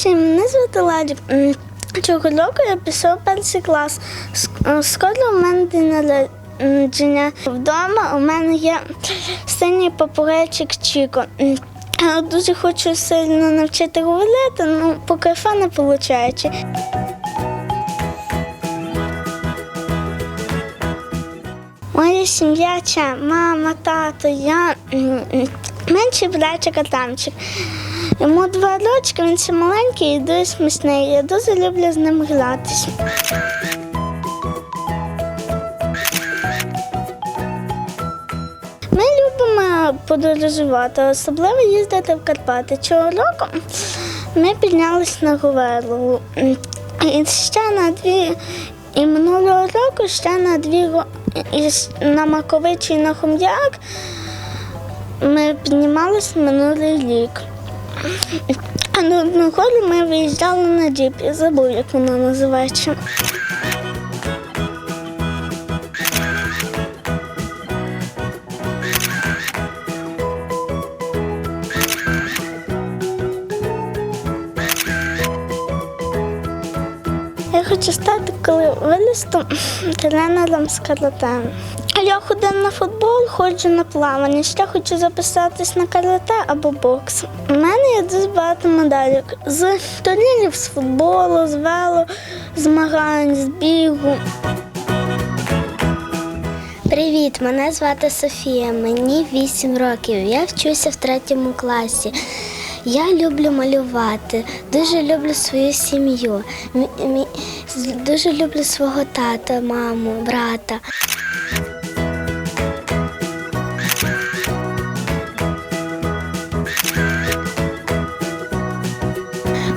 всім, мене звати Ладік. М, Цього року я пішов перший клас. Скоро у мене день народження. Вдома у мене є синій попугайчик Чіко. Я дуже хочу сильно навчити говорити, але поки що не виходить. Моя сім'я це мама, тато, я менший братчик Адамчик. Йому два рочки, він ще маленький і дуже смішний. Я дуже люблю з ним гратися. Ми любимо подорожувати, особливо їздити в Карпати. Цього року ми піднялися на Говерлову. І ще на дві, і минулого року ще на дві на Маковичі і на Хом'як ми піднімалися минулий рік. А на одну ми виїжджали на джипі, забув, як вона називається. Хочу стати, коли виросту, тренером з карате. Я ходила на футбол, ходжу на плавання. Ще хочу записатись на карате або бокс. У мене є дуже багато медалей з турнірів з футболу, з вело, змагань, з бігу. Привіт, мене звати Софія. Мені 8 років. Я вчуся в третьому класі. Я люблю малювати, дуже люблю свою сім'ю. Дуже люблю свого тата, маму, брата.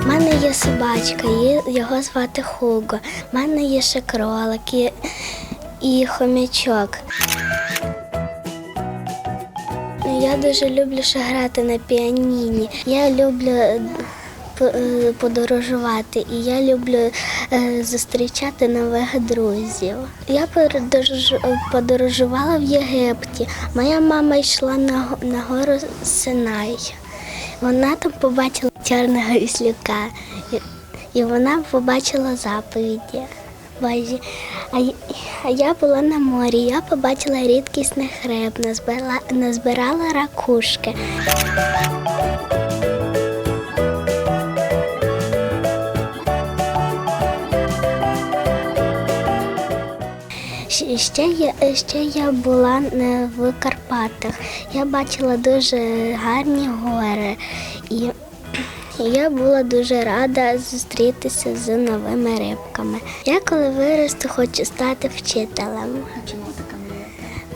У мене є собачка, його звати Хуго. У мене є ще кролик і, і хомячок. Я дуже люблю ще грати на піаніні. Я люблю е, подорожувати і я люблю е, зустрічати нових друзів. Я подорожувала в Єгипті. Моя мама йшла на, го- на гору Синай. Вона там побачила чорного віслюка, і, вона побачила заповіді. Божі. А, я була на морі, я побачила рідкісних риб, назбирала, назбирала ракушки. Ще я, ще я була е, в Карпатах. Я бачила дуже гарні гори. І я була дуже рада зустрітися з новими рибками. Я коли виросту, хочу стати вчителем. Чому така мрія?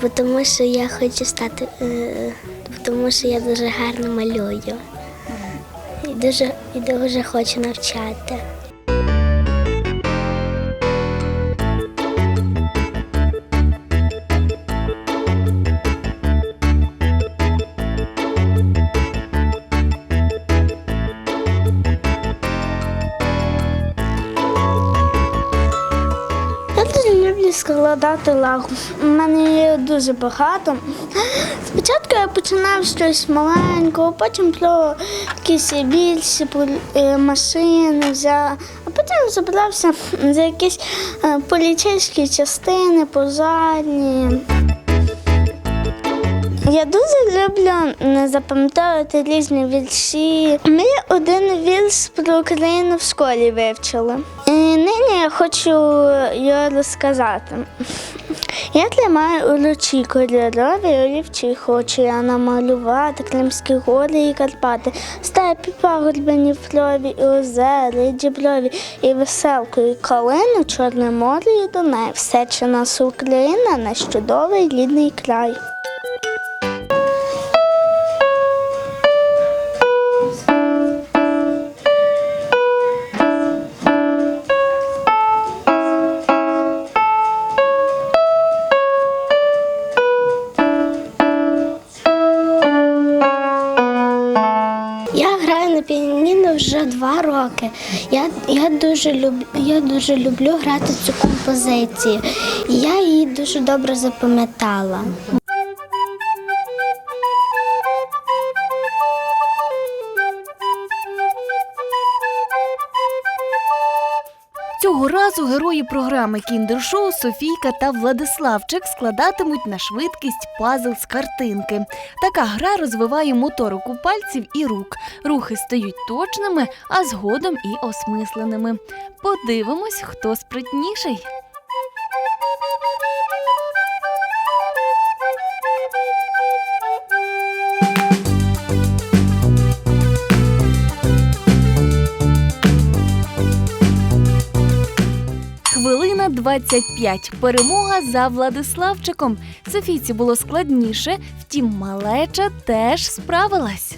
Бо тому що я хочу стати, е, тому що я дуже гарно малюю. І дуже, і дуже хочу навчати. Складати лагу. У мене є дуже багато. Спочатку я починав щось маленького, потім про якісь більші е, машини взяв, а потім забрався за якісь е, поліцейські частини, пожарні. Я дуже люблю м, запам'ятовувати різні вірші. Ми один вірш про Україну в школі вивчили. І нині я хочу його розказати. Я тримаю у руці кольорові олівці, хочу я намалювати Кримські гори і Карпати, степі пагорбині впрові, і озера, і діброві, і веселку, і калину, Чорне море і Дунай. Все, чи наша Україна, наш чудовий рідний край. Роки. Я, я, дуже люб, я дуже люблю грати цю композицію. Я її дуже добре запам'ятала. Цього разу герої програми Кіндер-шоу Софійка та Владиславчик складатимуть на швидкість пазл з картинки. Така гра розвиває моторику пальців і рук. Рухи стають точними, а згодом і осмисленими. Подивимось, хто спритніший. 25. Перемога за Владиславчиком. Софійці було складніше, втім, малеча теж справилась.